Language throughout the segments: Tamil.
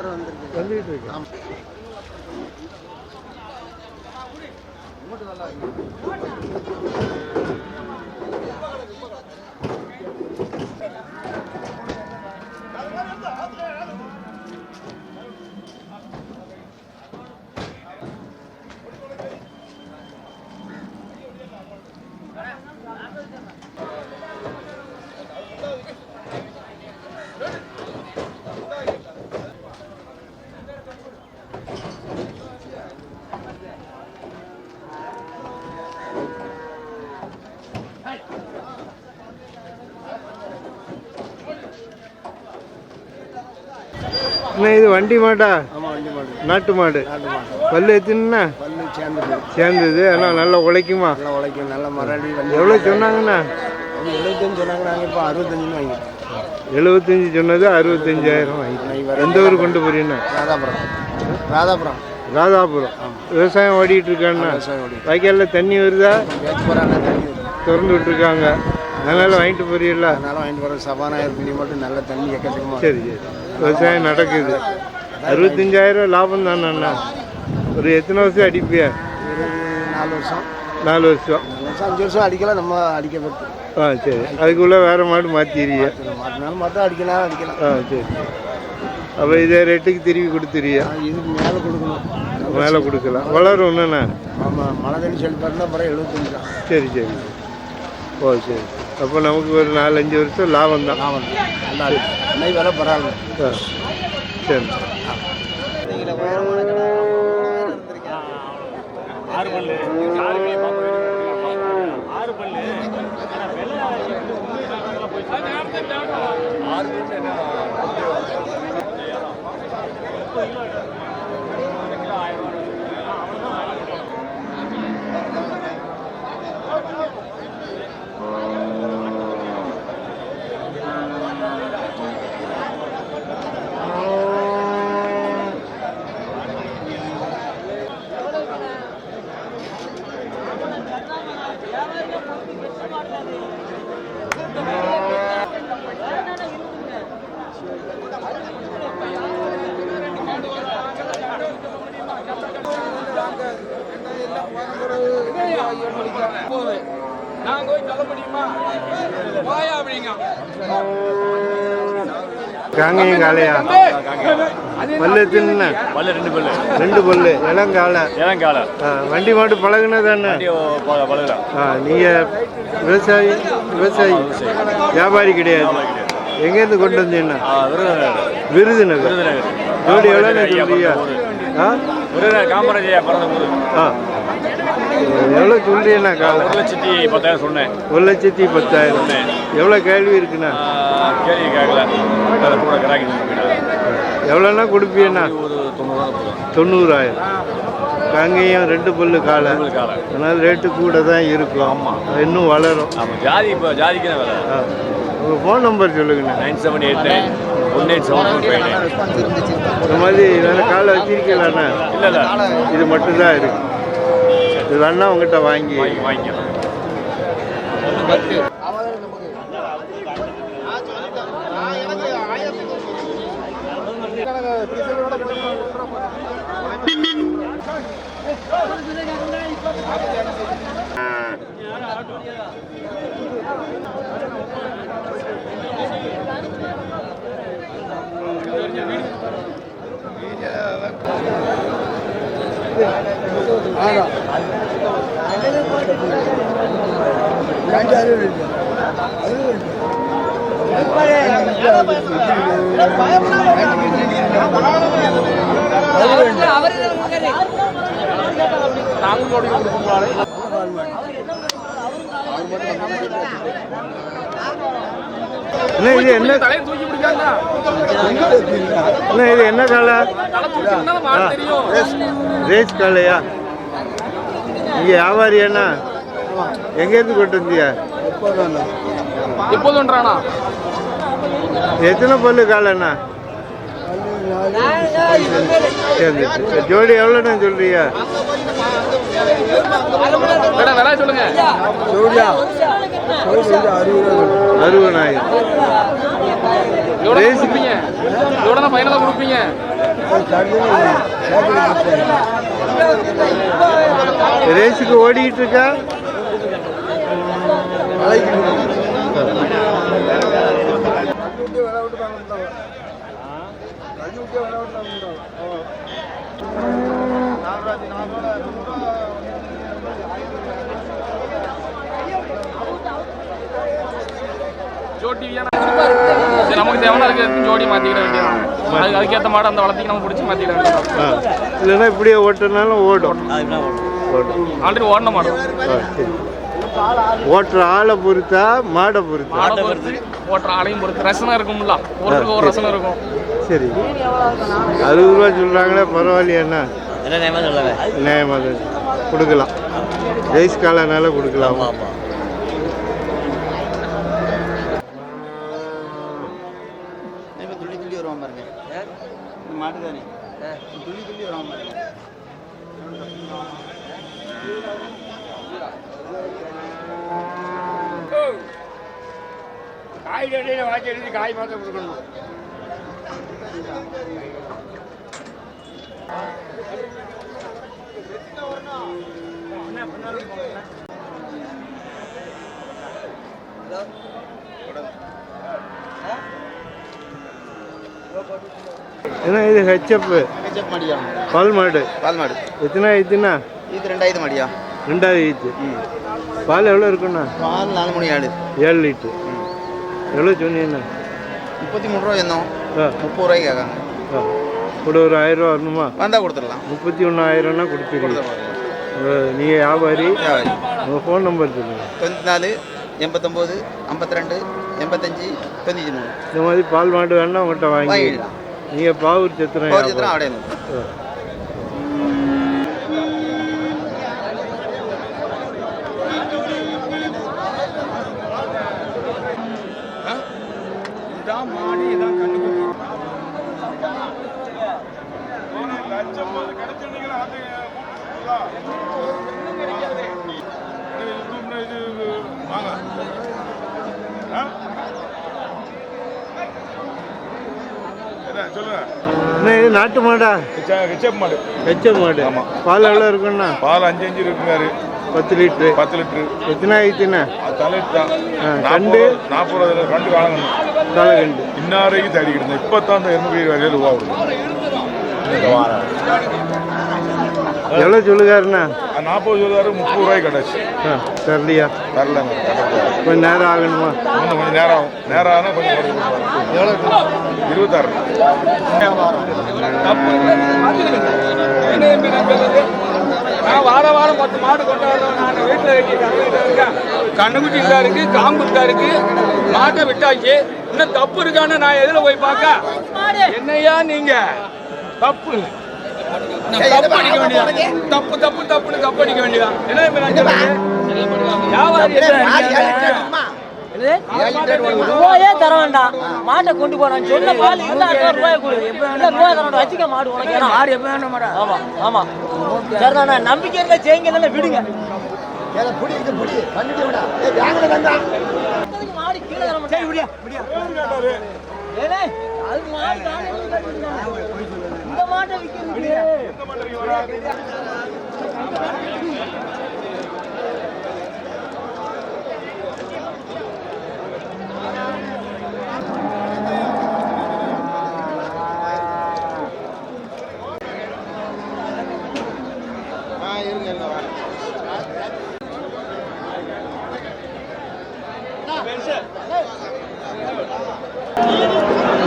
நம்பர் வந்திருக்கு வந்துகிட்டு இருக்கு ஆமா. அண்ணா இது வண்டி மாடா? ஆமா வண்டி மாடு. நாட்டு மாடு. பல்லு எத்தினா சேர்ந்தது. ஆனால் நல்லா உழைக்குமா? நல்லா உழைக்கும். நல்ல மரடி எவ்வளோ சொன்னாங்கண்ணா? எழுபத்தஞ்சு சொன்னாங்க நாங்கள் இப்போ அறுபத்தஞ்சுன்னு வாங்கிட்டோம். எழுபத்தஞ்சு சொன்னது அறுபத்தஞ்சாயிரம் வாங்கிட்டேன் எந்த ஊர் கொண்டு போறீங்கண்ணா? ராதாபுரம். ராதாபுரம். ராதாபுரம். விவசாயம் ஓடிட்டு இருக்காண்ணா. வாய்க்கால்ல தண்ணி வருதா. திறந்து விட்டுருக்காங்க. அதனால வாங்கிட்டு போறீங்களா? அதனால வாங்கிட்டு வர சபாநாயகர் பிள்ளை மட்டும் நல்ல தண்ணி எக்கச்சக்கமாக சரி சரி. விவசாயம் நடக்குது. அறுபத்தஞ்சாயிரம் லாபம் தானண்ணா ஒரு எத்தனை வருஷம் அடிப்பியா? நாலு வருஷம். நாலு வருஷம். அஞ்சு வருஷம் அடிக்கலாம் நம்ம அடிக்கப்பட்டு ஆ சரி. அதுக்குள்ளே வேறு மாடு மாற்றிடுறிய மாட்டினாலும் மாட்டம் அடிக்கலாம் அடிக்கலாம். ஆ சரி அப்போ இதே ரேட்டுக்கு திருப்பி கொடுத்துறியா இதுக்கு மேலே கொடுக்கணும். மேலே கொடுக்கலாம். வளரும் ஒன்றுண்ணா ஆமாம் மழை தண்ணி செழிப்பாருன்னா அப்புறம் எழுபத்தஞ்சு தான். சரி சரி. ஓ சரி. அப்போ நமக்கு ஒரு நாலஞ்சு வருஷம் லாபம். தான் ஆமாம் நல்லா இருக்கு. வேலை பரவாயில்ல. ஆ சரி. நான் காங்கையும் காளையா? பல்லு எத்தனை பல்லு ரெண்டு பல்லு. ரெண்டு பல்லு. இளங்காலை இளம் காலை ஆ வண்டி மாட்டு பழகுனதானே? பழகுதான் ஆ நீங்கள் விவசாயி விவசாயி? வியாபாரி கிடையாது. எங்கேருந்து கொண்டு வந்தீங்கன்னா விருதுநகர். விருதுநகர். ஜோடி காமராஜையா பிறந்த ஊர். ஆ. எவ்வளோ சொல்றீங்கண்ணா காலை ஒரு லட்சத்தி பத்தாயிரம் சொன்னேன். ஒரு லட்சத்தி பத்தாயிரம். எவ்வளோ கேள்வி இருக்குண்ணா? கேள்வி கேட்கல. அதை கூட கிராக்கி எவ்வளோண்ணா கொடுப்பீங்கண்ணா? ஒரு தொண்ணூறாயிரம் காங்கேயம் ரெண்டு பல்லு காலை. அதனால் ரேட்டு கூட தான் இருக்கும். ஆமாம் இன்னும் வளரும். ஆமாம் ஜாதி இப்போ ஜாதிக்கு தான் ஆ. உங்கள் ஃபோன் நம்பர் சொல்லுங்கண்ணா. Nine seven eight nine one eight seven four five nine. இந்த மாதிரி வேறு காலை வச்சிருக்கலாண்ணா இல்லை. இது மட்டும்தான் இருக்கு. இது வேணா உங்ககிட்ட வாங்கி வாங்கி வாங்கிக்கலாம் அண்ணா இது என்ன இது என்ன காலை? ரேஸ் காலையா? இங்கே வியாபாரியாண்ணா எங்கேருந்து கொண்டு வந்தியா? எப்போதுன்றானா எத்தனை பல்லு காலைண்ணா ஜோடி எவ்வளோண்ணா சொல்றியா சொல்லுங்க. அறுபதாயிரம். எவ்வளோ கொடுப்பீங்க? எவ்வளோ ஃபைனலாக கொடுப்பீங்க? ரேஸுக்கு ஓடிட்டு இருக்கா? ஜோட்டி நமக்கு தேவையான அதுக்கு ஜோடி மாத்திக்கிட வேண்டியதான் அதுக்கு அதுக்கேற்ற மாடு அந்த வளர்த்திக்கு நம்ம பிடிச்சி மாத்திக்கிட வேண்டியதான் இல்லைன்னா இப்படியே ஓட்டுனாலும் ஓடும். ஆல்ரெடி ஓடின மாடு. ஓட்டுற ஆளை பொறுத்தா மாடை பொறுத்தா. மாடை பொறுத்து ஓட்டுற ஆளையும் பொறுத்து. ரசனை இருக்கும்ல. ஒருத்தருக்கு ஒரு ரசனை இருக்கும். சரி. அறுபது ரூபா சொல்கிறாங்களே பரவாயில்லையாண்ணா என்ன? நேமா சொல்லவே நியாயமாக தான் கொடுக்கலாம். ரைஸ் காலனால கொடுக்கலாம் ஆமாம் இப்போ துள்ளி துள்ளி வருவான் பாருங்க இந்த மாட்டு தானே துள்ளி துள்ளி பாருங்க. காய் கடையில் வாங்கி எழுதி காய் மாத்திரம் கொடுக்கணும். ஏன்னா இது ஹெச்எப் கச்சப் மாடியா பால் மாடு பால் மாடு எத்தனை ஆயிடுச்சுண்ணா இது ரெண்டாயிரத்து மாடியா? ரெண்டாவது ஆயிடுச்சு பால் எவ்வளோ இருக்குண்ணா? பால் நாலு மணி ஆடு ஏழு லிட்டரு எவ்வளோ சொன்னீங்கண்ணா முப்பத்தி மூணு ரூபா ஆ. முப்பது ரூபாய்க்கு கேட்காங்க. கூட ஒரு ஆயிரம் ரூபா வரணுமா? வந்தால் கொடுத்துடலாம். முப்பத்தி ஒன்றாயிரம்னா கொடுத்துருங்க நீங்கள் வியாபாரி. உங்கள் ஃபோன் நம்பர் சொல்லுங்கள் தொண்ணூற்றி நாலு எண்பத்தொம்போது ஐம்பத்தி ரெண்டு எண்பத்தஞ்சு தொண்ணூற்றி மூணு. இந்த மாதிரி பால் மாடு வேணா உங்கள்கிட்ட வாங்கி வாங்கிடலாம். நீங்கள் பாவூர் சத்திரம் பவர் அண்ணா இது நாட்டு மாடா. ஹெச்எப் மாடு. ஹெச்எம் மாடு. ஆமா. பால் எவ்வளோ இருக்குண்ணா? பால் அஞ்சு அஞ்சு இருக்குங்காரு பத்து லிட்ரு. பத்து லிட்டரு எத்தனை ஆயிடுச்சுண்ணா? ஆ, நாற்பது ரூபா கண்டு வாங்கணும் தலைகண்டு இன்னாரைக்கு தேடிக்கிட்டு இருந்தேன் இப்போ தான் அந்த எண்பது வரையும் ரூபா எவ்வளோ சொல்லுகாருண்ணா? நாற்பது சொல்லுவாரு முப்பது ரூபாய்க்கு கிடச்சி ஆ தரலையா தரலங்க கொஞ்சம் நேரம் ஆகணுமா இன்னும் கொஞ்சம் நேரம் ஆகும் நேரம் ஆனால் கொஞ்சம். எவ்வளோ இருபத்தாறு நான் வார வாரம் பத்து மாடு கொண்டு வரணும் நான் வீட்டில் இருக்கேன் கண்ணுக்குட்டி இதா இருக்கு காம்பு இதா இருக்கு மாட்டை விட்டாச்சு இன்னும் தப்பு இருக்கான்னு நான் எதில் போய் பார்க்க என்னையா நீங்க தப்பு தப்பு அடிக்க வேண்டியதா? தப்பு தப்பு தப்புன்னு தப்பு அடிக்க வேண்டியதா? என்ன? வியாபாரி? ரூபாயே தர வேண்டாம்? மாட்டை கொண்டு போறான் சொன்ன பால் இல்ல ரூபாய் கொடு. ரூபாய் தர வேண்டாம் வச்சுக்க மாடு உனக்கு. ஏன்னா எப்ப ஆமா ஆமா. சரிதாண்ணா நம்பிக்கை இருந்தா செய்யுங்க இல்ல விடுங்க. மாடு கீழே மாட்டை விற்கிறது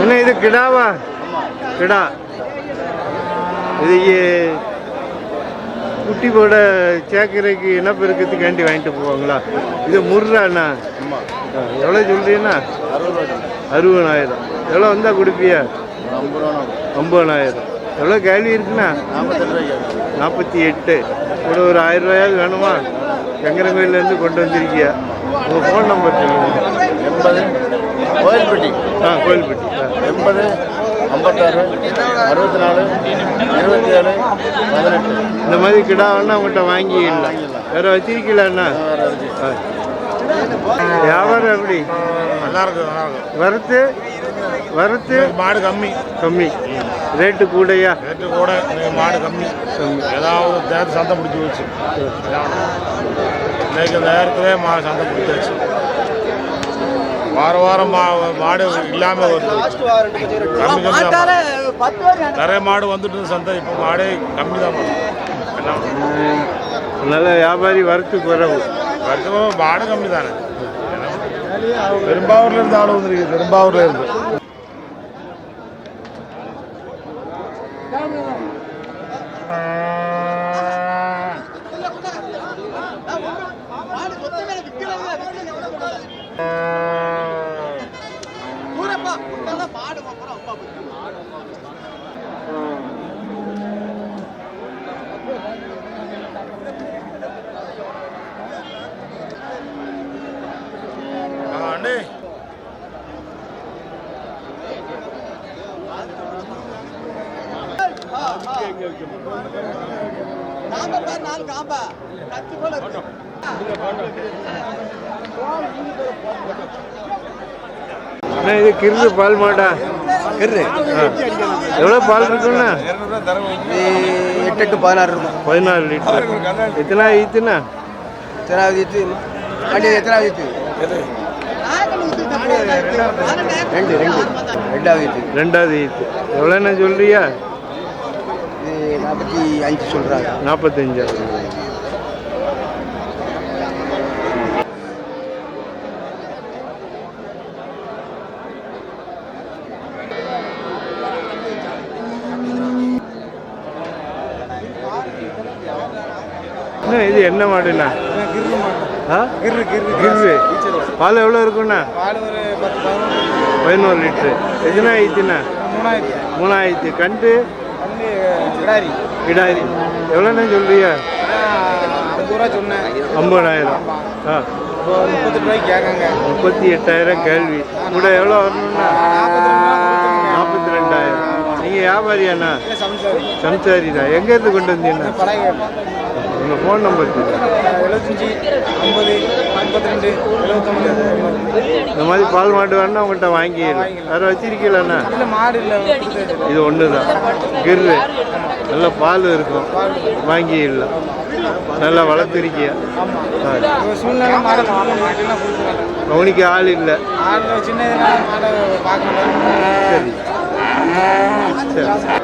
என்ன இது கிடாவா? கிடா. இது குட்டி போட சேர்க்கறதுக்கு இனப்பெருக்கத்துக்காண்டி வாங்கிட்டு போவாங்களா? இது முர்றாண்ணா. எவ்வளோ சொல்றீங்கண்ணா அறுபதாயிரம். எவ்வளோ வந்தால் கொடுப்பியா? ஐம்பதாயிரம். எவ்வளோ கேள்வி இருக்குண்ணா? நாற்பத்தி எட்டு. கூட ஒரு ஆயிரம் ரூபாயாவது வேணுமா? சங்கரங்கோயிலேருந்து கொண்டு வந்திருக்கியா? உங்கள் ஃபோன் நம்பர் சொல்லுங்கள் எண்பது. கோயில்பட்டி. ஆ கோயில்பட்டி. எண்பது. ஐம்பத்தாறு அறுபத்தி நாலு இருபத்தி ஏழு பதினெட்டு. இந்த மாதிரி கிடாவன்னா உங்கள்கிட்ட வாங்கிடலாம். வேற வச்சிருக்கலாண்ணா வியாபாரம் எப்படி? நல்லா இருக்கு நல்லா இருக்கு வரத்து வரத்து மாடு கம்மி. கம்மி. ரேட்டு கூடயா? ரேட்டு கூட மாடு கம்மி. ஏதாவது நேரத்து சந்தை பிடிச்சி வச்சு இன்னைக்கு நேரத்திலே மா சந்தை பிடிச்சாச்சு வார வாரம் மா மாடு இல்லாமல் வருது. கம்மி கம்மி தான். நிறைய மாடு வந்துட்டு இருந்த சந்தை. இப்போ மாடே கம்மி தான் நல்ல வியாபாரி வரத்து குறைவு வருத்தமாக மாடு கம்மி தானே. பெரும்பாவூர்ல இருந்து ஆள் வந்துருக்கு பெரும்பாவூர்ல இருந்து ஆ, அண்ணே அண்ணா இது கிருது பால் மாடா கிரு எவ்வளோ பால் இருக்குண்ணா? எட்டு எட்டு பதினாறு இருக்கும் பதினாலு லிட்டர். எத்தனை ஈத்துண்ணா? எத்தனாவது ஈத்து? வண்டி எத்தனாவது ஈத்து? ரெண்டு ரெண்டு. ரெண்டாவது ஈத்து. ரெண்டாவது ஈத்து. எவ்வளோண்ணா சொல்றியா? இது நாற்பத்தி அஞ்சு சொல்கிறாங்க நாற்பத்தஞ்சா? இது என்ன மாடுண்ணா? ஆ? கிரு கிரு பால் எவ்வளோ இருக்குண்ணா? பதினோரு லிட்ரு. எதுனா ஆயிடுச்சுண்ணா? மூணாயிரத்து கண்டு கிடாரி எவ்வளோண்ணா சொல்றியா ஐம்பதாயிரம். ஆ. முப்பத்தி எட்டாயிரம் கேள்வி. கூட எவ்வளோ வரணும்னா நாற்பத்தி ரெண்டாயிரம். நீங்கள் வியாபாரியாண்ணா சம்சாரி தான் எங்கேருந்து கொண்டு வந்தீங்கண்ணா? உங்கள் ஃபோன் நம்பர் எழுபத்தஞ்சி ஐம்பது ஐம்பத்தி ரெண்டு எழுபத்தொம்பது இந்த மாதிரி பால் மாடு வேணா உங்கள்கிட்ட வாங்கிடலாம் வேறு வச்சிருக்கீங்களாண்ணா இல்லை மாடு இல்லை இது. ஒன்று தான் கிரு நல்ல பால் இருக்கும். வாங்கிடலாம். நல்லா வளர்த்துருக்கிய? வாங்க கவனிக்க ஆள் இல்லை சரி. சரி.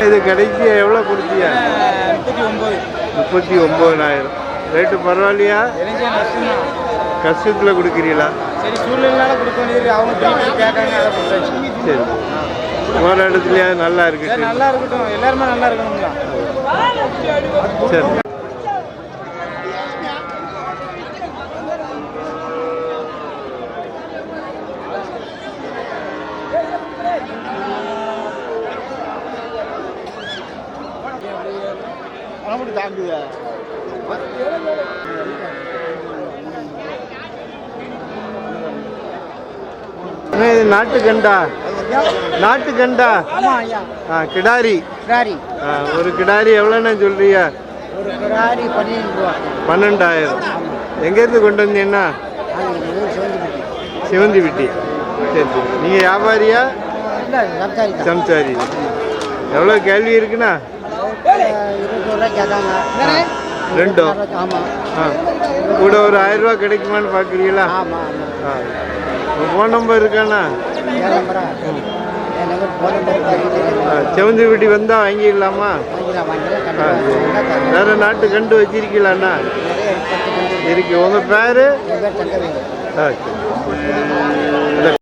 இது கடைசி எவ்வளோ கொடுத்தியா முப்பத்தி ஒம்பது முப்பத்தி ஒம்பதாயிரம் ரேட்டு பரவாயில்லையா? கஷ்டத்தில் கொடுக்குறீங்களா? சரி சூழ்நிலைனால கொடுக்க அவங்க திருப்பி கேட்காங்க அதை கொடுத்தாச்சு. சரி. போகிற இடத்துலையாவது நல்லா சரி இருக்கு நல்லா இருக்கட்டும். எல்லாருமே நல்லா இருக்கணுங்களா சரி. அண்ணா, இது நாட்டுக்கண்டா நாட்டுக்கண்டா ஆ கிடாரி. ஆ, ஒரு கிடாரி எவ்வளோண்ணா சொல்றியா ஒரு ரூபா. பன்னெண்டாயிரம். எங்கேருந்து கொண்டு வந்தீங்கன்னா? சிவந்தி விட்டி சரி சரி. நீங்கள் வியாபாரியா? சம்சாரி. எவ்வளோ கேள்வி இருக்குண்ணா? ரூபா கேட்காங்க ரெண்டும் ஆமாம் கூட ஒரு ஆயிரம் ரூபா கிடைக்குமான்னு பார்க்குறீங்களா? ஆமாம் ஃபோன் நம்பர் இருக்காண்ணா? செவந்தி விட்டி வந்தால் வாங்கிடலாமா? வேறு நாட்டு கண்டு வச்சிருக்கீங்களாண்ணா? இருக்கு. உங்கள் பேர்? என்